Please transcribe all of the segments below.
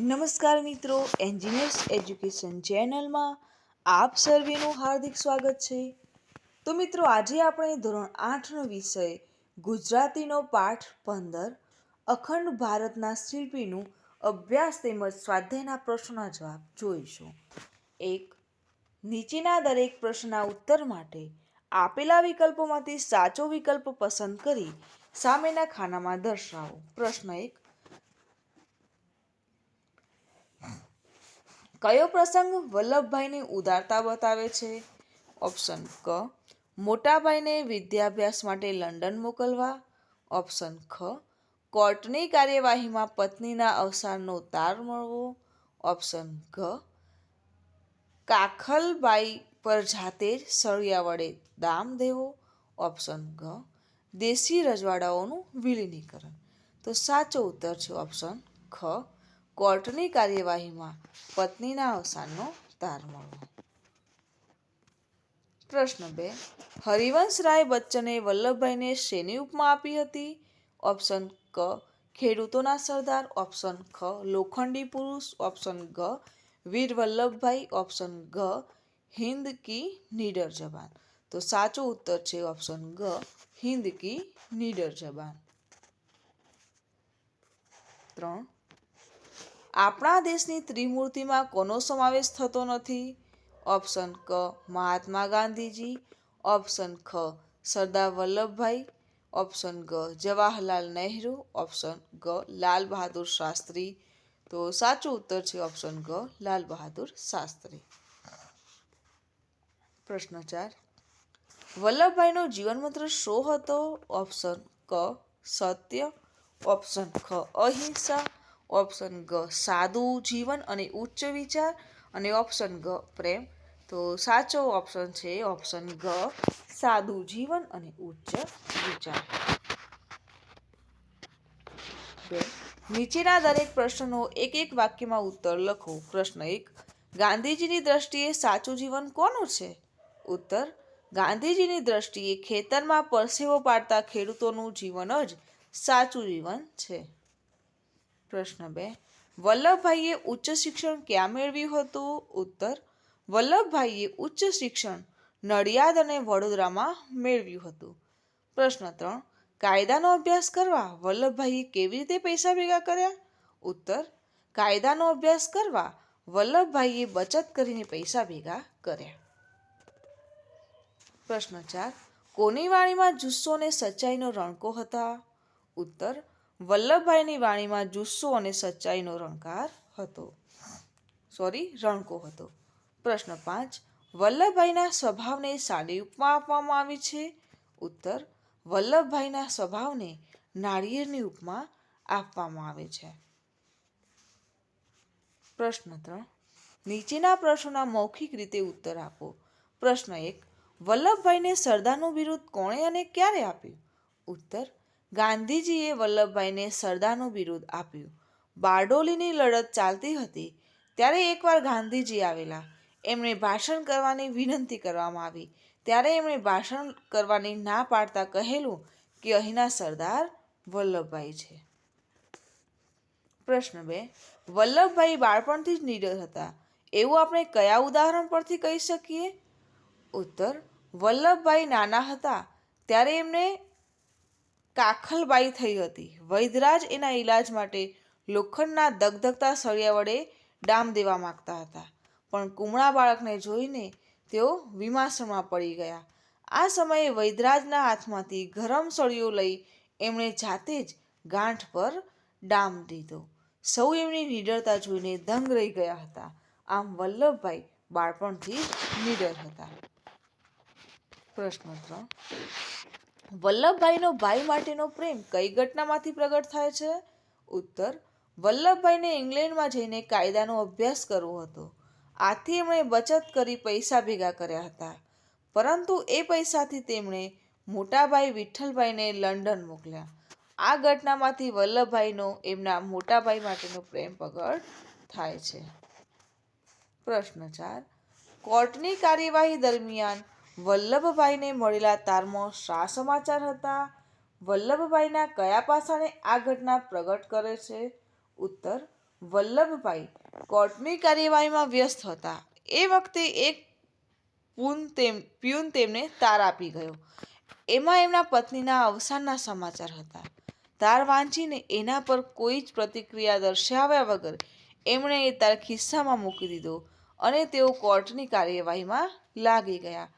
નમસ્કાર મિત્રો engineers education ચેનલમાં આપ સર્વેનું હાર્દિક સ્વાગત છે. તો મિત્રો, આજે આપણે ધોરણ આઠનો વિષય, ગુજરાતીનો પાઠ પંદર, અખંડ ભારતના શિલ્પીનું અભ્યાસ તેમજ સ્વાધ્યાયના પ્રશ્નોના જવાબ જોઈશું. એક, નીચેના દરેક પ્રશ્નના ઉત્તર માટે આપેલા વિકલ્પોમાંથી સાચો વિકલ્પ પસંદ કરી સામેના ખાનામાં દર્શાવો. પ્રશ્ન એક કયો પ્રસંગ વલ્લભભાઈની ઉદારતા બતાવે છે? ઓપ્શન ક, મોટાભાઈને વિદ્યાભ્યાસ માટે લંડન મોકલવા. ઓપ્શન ખ, કોર્ટની કાર્યવાહીમાં પત્નીના અવસાનનો તાર મળવો. ઓપ્શન ઘ, કાખલબાઈ પર જાતે જ સળિયા વડે દામ દેવો. ઓપ્શન ઘ, દેશી રજવાડાઓનું વિલીનીકરણ. તો સાચો ઉત્તર છે ઓપ્શન ખ કોર્ટની કાર્યવાહીમાં પત્નીના અવસાનનો તાર મળવો. પ્રશ્ન બે. હરિવંશરાય બચ્ચને વલ્લભભાઈને શેની ઉપમા આપી હતી? ઓપ્શન ક. ખેડૂતોના સરદાર. ઓપ્શન ખ. લોખંડી પુરુષ. ઓપ્શન ગ. વીર વલ્લભભાઈ. ઓપ્શન ગ. હિન્દ કી નીડર જબાન. તો સાચો ઉત્તર છે ઓપ્શન ગ. હિન્દ કી નીડર જબાન. ત્રણ. આપણા દેશની ત્રિમૂર્તિમાં કોનો સમાવેશ થતો નથી? ઓપ્શન ક, મહાત્મા ગાંધીજી. ઓપ્શન ખ, સરદાર વલ્લભભાઈ. ઓપ્શન ગ, જવાહરલાલ નહેરુ. ઓપ્શન ગ, લાલ બહાદુર શાસ્ત્રી. તો સાચો ઉત્તર છે ઓપ્શન ગ, લાલ બહાદુર શાસ્ત્રી. પ્રશ્ન ચાર. વલ્લભભાઈનો જીવનમંત્ર શો હતો? ઓપ્શન ક, સત્ય. ઓપ્શન ખ, અહિંસા. ઓપ્શન ગ, સાદું જીવન અને ઉચ્ચ વિચાર અને ઓપ્શન ગ, પ્રેમ. તો સાચો ઓપ્શન છે, ઓપ્શન ગ, સાદું જીવન અને ઉચ્ચ વિચાર. નીચેના દરેક પ્રશ્નનો એક એક વાક્યમાં ઉત્તર લખો. પ્રશ્ન એક, ગાંધીજીની દ્રષ્ટિએ સાચું જીવન કોનું છે? ઉત્તર, ગાંધીજીની દ્રષ્ટિએ ખેતરમાં પરસેવો પાડતા ખેડૂતોનું જીવન જ સાચું જીવન છે. પ્રશ્ન બે. વલ્લભભાઈએ ઉચ્ચ શિક્ષણ ક્યાં મેળવ્યું હતું? ઉત્તર, વલ્લભભાઈએ ઉચ્ચ શિક્ષણ નડિયાદ અને વડોદરામાં મેળવ્યું હતું. પ્રશ્ન ત્રણ. કાયદાનો અભ્યાસ કરવા વલ્લભભાઈએ કેવી રીતે પૈસા ભેગા કર્યા? ઉત્તર. કાયદાનો અભ્યાસ કરવા વલ્લભભાઈએ બચત કરીને પૈસા ભેગા કર્યા. પ્રશ્ન ચાર. કોની વાણીમાં જુસ્સો અને સચ્ચાઈનો રણકો હતા? ઉત્તર. વલ્લભભાઈની વાણીમાં જુસ્સો અને સચ્ચાઈનો રણકાર હતો. સોરી, રણકો હતો. પ્રશ્ન પાંચ, વલ્લભભાઈના સ્વભાવને સાડી ઉપમા આપવામાં આવી છે? ઉત્તર, વલ્લભભાઈના સ્વભાવને નાળિયેરની ઉપમા આપવામાં આવે છે. પ્રશ્ન ત્રણ, નીચેના પ્રશ્નોના મૌખિક રીતે ઉત્તર આપો. પ્રશ્ન એક, વલ્લભભાઈને સરદારનું બિરુદ કોણે અને ક્યારે આપ્યું? ઉત્તર ગાંધીજીએ વલ્લભભાઈને સરદારનું બિરુદ આપ્યું. બારડોલીની લડત ચાલતી હતી ત્યારે એકવાર ગાંધીજી આવેલા. એમણે ભાષણ કરવાની વિનંતી કરવામાં આવી. ત્યારે એમણે ભાષણ કરવાની ના પાડતા કહેલું કે અહીંના સરદાર વલ્લભભાઈ છે. પ્રશ્ન બે. વલ્લભભાઈ બાળપણથી જ નીડર હતા. એવું આપણે કયા ઉદાહરણ પરથી કહી શકીએ? ઉત્તર. વલ્લભભાઈ નાના હતા ત્યારે એમને કાખલબાઈ થઈ હતી. વૈદરાજ એના ઈલાજ માટે લોખંડના દગધગતા સળિયા વડે ડામ દેવા માગતા હતા. પણ કુમળા બાળકને જોઈને તેઓ વિમાસણમાં પડી ગયા. આ સમયે વૈદરાજના હાથમાંથી ગરમ સળિયો લઈ એમણે જાતે જ ગાંઠ પર ડામ દીધો. સૌ એમની નિડરતા જોઈને દંગ રહી ગયા હતા. આમ વલ્લભભાઈ બાળપણથી નિડર હતા. પ્રશ્ન ત્રણ. વલ્લભભાઈનો ભાઈ માટેનો પ્રેમ કઈ ઘટનામાંથી પ્રગટ થાય છે? ઉત્તર, વલ્લભભાઈને ઇંગ્લેન્ડમાં જઈને કાયદાનો અભ્યાસ કરવો હતો. આથી એમણે બચત કરી પૈસા ભેગા કર્યા હતા. પરંતુ એ પૈસાથી તેમણે મોટાભાઈ વિઠ્ઠલભાઈને લંડન મોકલ્યા. આ ઘટનામાંથી વલ્લભભાઈનો એમના મોટાભાઈ માટેનો પ્રેમ પ્રગટ થાય છે. પ્રશ્ન ચાર, કોર્ટની કાર્યવાહી દરમિયાન વલ્લભભાઈને મળેલા તારમાં શા સમાચાર હતા? વલ્લભભાઈના કયા પાસાને આ ઘટના પ્રગટ કરે છે? ઉત્તર, વલ્લભભાઈ કોર્ટની કાર્યવાહીમાં વ્યસ્ત હતા. એ વખતે એક પૂન તેમ, પ્યુન તેમને તાર આપી ગયો. એમાં એમના પત્નીના અવસાનના સમાચાર હતા. તાર વાંચીને એના પર કોઈ જ પ્રતિક્રિયા દર્શાવ્યા વગર એમણે એ તાર ખિસ્સામાં મૂકી દીધો અને તેઓ કોર્ટની કાર્યવાહીમાં લાગી ગયા.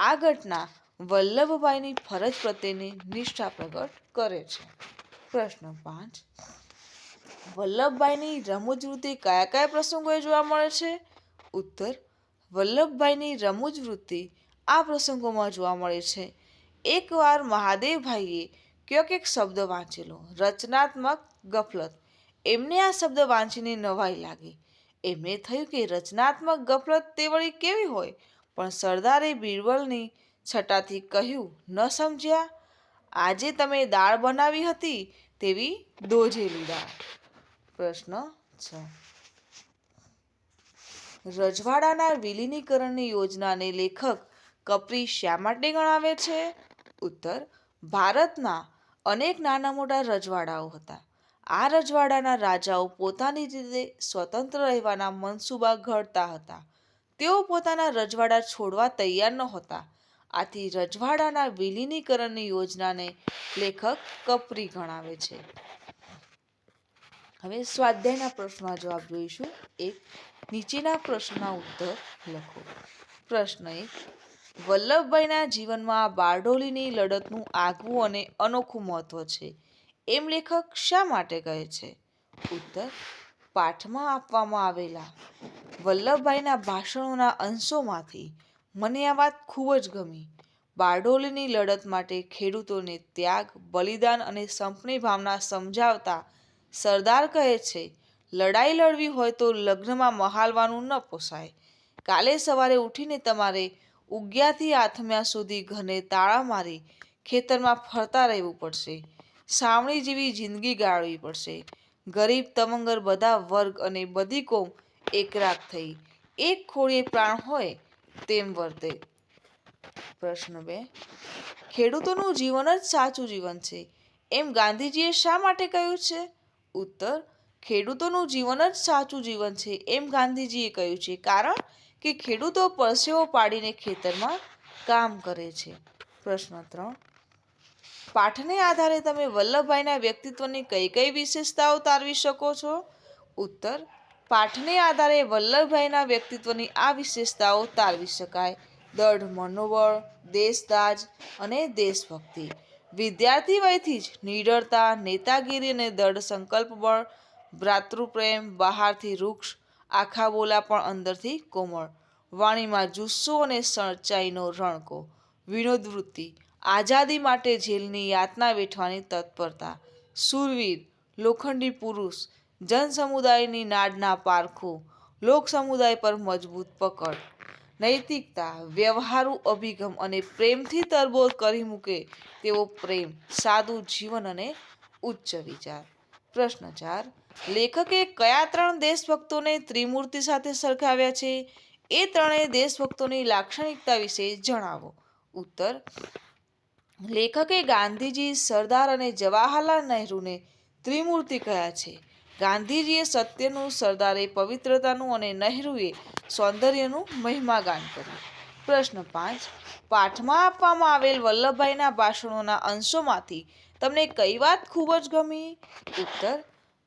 આ ઘટના વલ્લભભાઈની ફરજ પ્રત્યેની નિષ્ઠા પ્રગટ કરે છે. પ્રશ્ન પાંચ. વલ્લભભાઈની રમૂજ વૃત્તિ કયા કયા પ્રસંગોએ જોવા મળે છે? ઉત્તર. વલ્લભભાઈની રમૂજ વૃત્તિ આ પ્રસંગોમાં જોવા મળે છે. એકવાર મહાદેવભાઈએ ક્યોક એક શબ્દ વાંચેલો. રચનાત્મક ગફલત. એમને આ શબ્દ વાંચીને નવાઈ લાગી. એમને થયું કે રચનાત્મક ગફલત તે વળી કેવી હોય? પણ સરદારે બિરબલની છટાથી કહ્યું, ન સમજ્યા? આજે તમે દાળ બનાવી હતી તેવી દોજેલી દાળ પ્રશ્ન છ. રજવાડાના વિલીનીકરણની યોજનાને લેખક કપરી શા માટે ગણાવે છે? ઉત્તર, ભારતના અનેક નાના મોટા રજવાડાઓ હતા. આ રજવાડાના રાજાઓ પોતાની રીતે સ્વતંત્ર રહેવાના મનસૂબા ઘડતા હતા. તેઓ પોતાના રજવાડા છોડવા તૈયાર નહોતા. આથી રજવાડાના વિલીનીકરણની યોજનાને લેખક કપરી ગણાવે છે. હવે સ્વાધ્યાયના પ્રશ્નના જવાબ જોઈશું. એક, નીચેના પ્રશ્નના ઉત્તર લખો. પ્રશ્ન એક, વલ્લભભાઈના જીવનમાં બારડોલીની લડતનું આગવું અને અનોખું મહત્વ છે. એમ લેખક શા માટે કહે છે? ઉત્તર, પાઠમાં આપવામાં આવેલા. વલ્લભભાઈના ભાષણોના અંશોમાંથી મને આ વાત ખૂબ જ ગમી. બારડોલીની લડત માટે ખેડૂતોને ત્યાગ, બલિદાન અને સંપની ભાવના સમજાવતા સરદાર કહે છે, લડાઈ લડવી હોય તો લગ્નમાં મહાલવાનું ન પોસાય. કાલે સવારે ઉઠીને તમારે ઉગ્યાથી આથમ્યા સુધી ઘને તાળા મારી ખેતરમાં ફરતા રહેવું પડશે. સાવણી જેવી જિંદગી ગાળવી પડશે. ગરીબ, તમંગર બધા વર્ગ અને બધી કોમ એકરાક થઈ. એક ખોળીએ પ્રાણ હોય તેમ વર્તે. પ્રશ્ન બે. ખેડૂતોનું જીવન જ સાચું જીવન છે. એમ ગાંધીજીએ શા માટે કહ્યું છે? ઉત્તર. ખેડૂતોનું જીવન જ સાચું જીવન છે એમ ગાંધીજીએ કહ્યું છે. કારણ કે ખેડૂતો પરસેવો પાડીને ખેતરમાં કામ કરે છે. પ્રશ્ન ત્રણ. પાઠને આધારે તમે વલ્લભભાઈના વ્યક્તિત્વની કઈ કઈ વિશેષતાઓ તારવી શકો છો? ઉત્તર. પાઠને આધારે વલ્લભભાઈના વ્યક્તિત્વની આ વિશેષતાઓ તારવી શકાય. દઢ મનોબળ, દેશદાજ અને દેશભક્તિ. વિદ્યાર્થી વયથી જ નિડરતા, નેતાગીરી અને દઢ સંકલ્પ બળ, ભ્રાતૃપ્રેમ, બહારથી વૃક્ષ આખા બોલા પણ અંદરથી કોમળ. વાણીમાં જુસ્સો અને સચ્ચાઈનો રણકો. વિનોદ વૃત્તિ. આઝાદી માટે જેલની યાતના વેઠવાની તત્પરતા. સુરવીર. લોખંડી પુરુષ. જન સમુદાયની નાડના પારખું લોક સમુદાય પર મજબૂત પકડ. નૈતિકતા, વ્યવહારુ અભિગમ અને પ્રેમથી તરબોળ કરી મૂકે તેવો પ્રેમ સાદું જીવન અને ઉચ્ચ વિચાર. પ્રશ્ન ચાર, લેખકે કયા ત્રણ દેશભક્તોને ત્રિમૂર્તિ સાથે સરખાવ્યા છે? એ ત્રણેય દેશભક્તોની લાક્ષણિકતા વિશે જણાવો. ઉત્તર, લેખકે ગાંધીજી, સરદાર અને જવાહરલાલ નહેરુને ત્રિમૂર્તિ કહ્યા છે? ગાંધીજીએ સત્યનું, સરદારે પવિત્રતાનું અને નહેરુએ સૌંદર્યનું મહિમાગાન કર્યું. પ્રશ્ન પાંચ. પાઠમાં આપવામાં આવેલ વલ્લભભાઈના ભાષણોના અંશોમાંથી તમને કઈ વાત ખૂબ જ ગમી? ઉત્તર.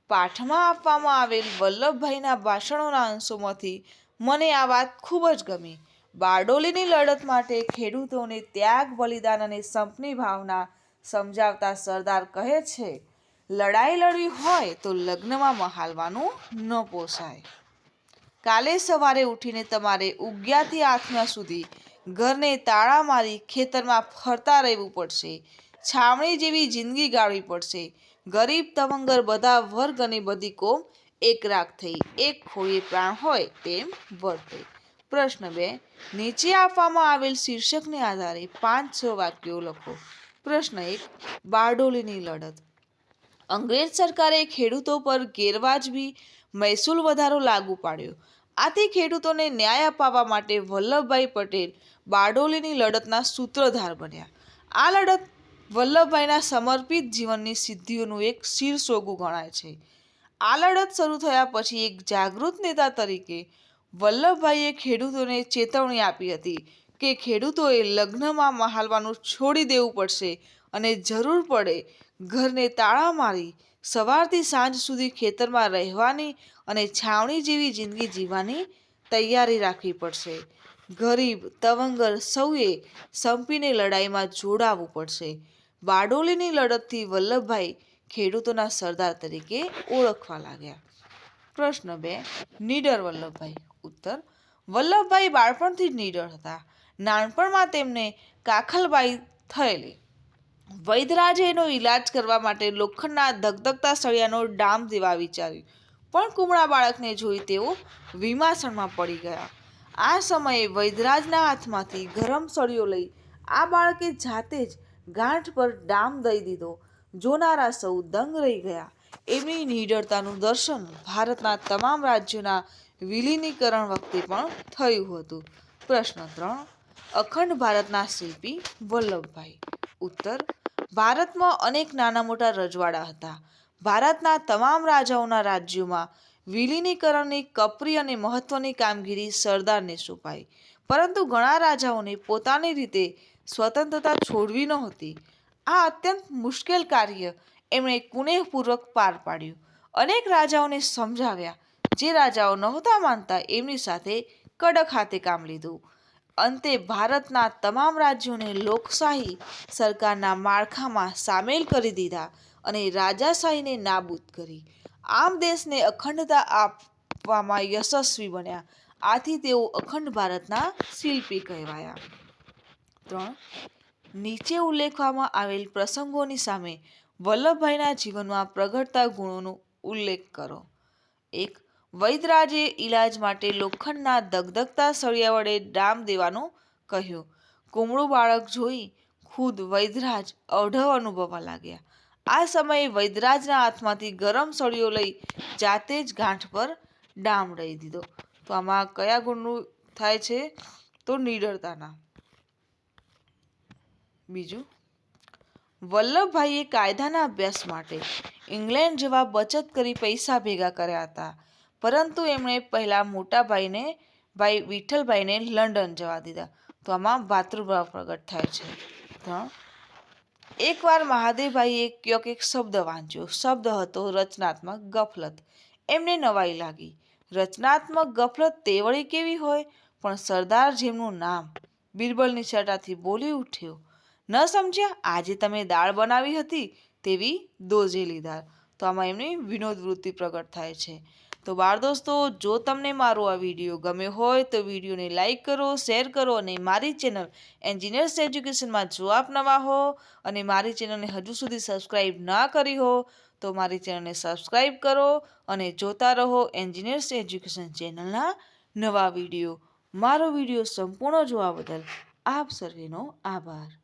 પાઠમાં આપવામાં આવેલ વલ્લભભાઈના ભાષણોના અંશોમાંથી મને આ વાત ખૂબ જ ગમી. બારડોલીની લડત માટે ખેડૂતોને ત્યાગ, બલિદાન અને સંપની ભાવના સમજાવતા સરદાર કહે છે લડાઈ લડવી હોય તો લગ્નમાં મહાલવાનું ન પોસાય. કાલે સવારે ઉઠીને તમારે ઉગ્યાથી આથમ્યા સુધી ઘરને તાળા મારી ખેતરમાં ફરતા રહેવું પડશે. છાવણી જેવી જિંદગી ગાળવી પડશે. ગરીબ તવંગર બધા વર્ગ અને બધી કોમ એકરાક થઈ, એક ખોળીએ પ્રાણ હોય તેમ વર્તે. પ્રશ્ન બે, નીચે આપવામાં આવેલ શીર્ષકને આધારે પાંચ છ વાક્યો લખો. પ્રશ્ન એક, બારડોલીની લડત. અંગ્રેજ સરકારે ખેડૂતો પર ગેરવાજબી, મહેસૂલ વધારો લાગુ પાડ્યો. આથી ખેડૂતોને ન્યાય અપાવવા માટે વલ્લભભાઈ પટેલ બારડોલીની લડતના સૂત્રધાર બન્યા. આ લડત વલ્લભભાઈના સમર્પિત જીવનની સિદ્ધિઓનું એક શીર્ષોગું ગણાય છે. આ લડત શરૂ થયા પછી એક જાગૃત નેતા તરીકે વલ્લભભાઈએ ખેડૂતોને ચેતવણી આપી હતી કે ખેડૂતોએ લગ્નમાં મહાલવાનું છોડી દેવું પડશે અને જરૂર પડે ઘરને તાળા મારી સવારથી સાંજ સુધી ખેતરમાં રહેવાની અને છાવણી જેવી જિંદગી જીવવાની તૈયારી રાખવી પડશે. ગરીબ, તવંગર સૌએ સંપીને લડાઈમાં જોડાવવું પડશે. બારડોલીની લડતથી વલ્લભભાઈ ખેડૂતોના સરદાર તરીકે ઓળખવા લાગ્યા. પ્રશ્ન બે, નીડર વલ્લભભાઈ. ઉત્તર, વલ્લભભાઈ બાળપણથી જ નીડર હતા. નાનપણમાં તેમને કાખલબાઈ થયેલી. વૈદરાજે એનો ઈલાજ કરવા માટે લોખંડના ધગધગતા સળિયાનો ડામ દેવા વિચાર્યું. પણ કુમળા બાળકને જોઈ તેઓ વિમાસણમાં પડી ગયા. આ સમયે વૈદરાજના હાથમાંથી ગરમ સળિયો લઈ આ બાળકે જાતે જ ગાંઠ પર ડામ દઈ દીધો. જોનારા સૌ દંગ રહી ગયા. એમની નીડરતાનું દર્શન ભારતના તમામ રાજ્યોના વિલીનીકરણ વખતે પણ થયું હતું. પ્રશ્ન ત્રણ. અખંડ ભારતના શિલ્પી વલ્લભભાઈ. ઉત્તર ભારતમાં અનેક નાના મોટા રજવાડા હતા. ભારતના તમામ રાજાઓના રાજ્યોમાં વિલીનીકરણની કપરી અને મહત્વની કામગીરી સરદારને સોંપાઈ. પરંતુ ઘણા રાજાઓને પોતાની રીતે સ્વતંત્રતા છોડવી નહોતી. આ અત્યંત મુશ્કેલ કાર્ય એમણે કુનેહપૂર્વક પાર પાડ્યું. અનેક રાજાઓને સમજાવ્યા. જે રાજાઓ નહોતા માનતા એમની સાથે કડક હાથે કામ લીધું. અંતે ભારતના તમામ રાજ્યોને લોકશાહી સરકારના માળખામાં સામેલ કરી દીધા અને રાજાશાહીને નાબૂદ કરી. આમ દેશને અખંડતા આપવામાં યશસ્વી બન્યા. આથી તેઓ અખંડ ભારતના શિલ્પી કહેવાયા. ત્રણ. નીચે ઉલ્લેખવામાં આવેલ પ્રસંગોની સામે વલ્લભભાઈના જીવનમાં પ્રગટતા ગુણોનો ઉલ્લેખ કરો. એક. વૈદરાજે ઈલાજ માટે લોખંડના ધગધગતા સળિયા વડે ડામ દેવાનું કહ્યું. કુમળું બાળક જોઈ ખુદ વૈદરાજ અઢવ અનુભવવા લાગ્યા. આ સમયે વૈદરાજના હાથમાંથી ગરમ સળિયો લઈ જાતે જ ગાંઠ પર ડામ રહી દીધો. તો આમાં કયા ગુણનું થાય છે તો નીડરતાના. બીજું? વલ્લભભાઈએ કાયદાના અભ્યાસ માટે ઇંગ્લેન્ડ જેવા બચત કરી પૈસા ભેગા કર્યા હતા. પરંતુ એમણે પહેલાં મોટા ભાઈને, ભાઈ વિઠ્ઠલભાઈને લંડન જવા દીધા. તો આમાં ભાતૃભાવ પ્રગટ થાય છે. ત્રણ. એકવાર મહાદેવભાઈએ ક્યોક એક શબ્દ વાંચ્યો. શબ્દ હતો રચનાત્મક ગફલત. એમને નવાઈ લાગી. રચનાત્મક ગફલત તેવળી કેવી હોય? પણ સરદાર જેમનું નામ બિરબલની છટાથી બોલી ઉઠ્યો. ન સમજ્યા? આજે તમે દાળ બનાવી હતી તેવી દોજેલી દાળ. તો આમાં એમની વિનોદ વૃત્તિ પ્રગટ થાય છે. તો બાળ દોસ્તો, જો તમને મારો આ વીડિયો ગમ્યો હોય તો વિડીયોને લાઇક કરો, શેર કરો અને મારી ચેનલ એન્જિનિયર્સ એજ્યુકેશનમાં જો આપ નવા હો અને મારી ચેનલને હજુ સુધી સબસ્ક્રાઈબ ના કરી હો, તો મારી ચેનલને સબસ્ક્રાઈબ કરો અને જોતા રહો એન્જિનિયર્સ એજ્યુકેશન ચેનલના નવા વીડિયો. મારો વીડિયો સંપૂર્ણ જોવા બદલ આપ સર્વેનો આભાર.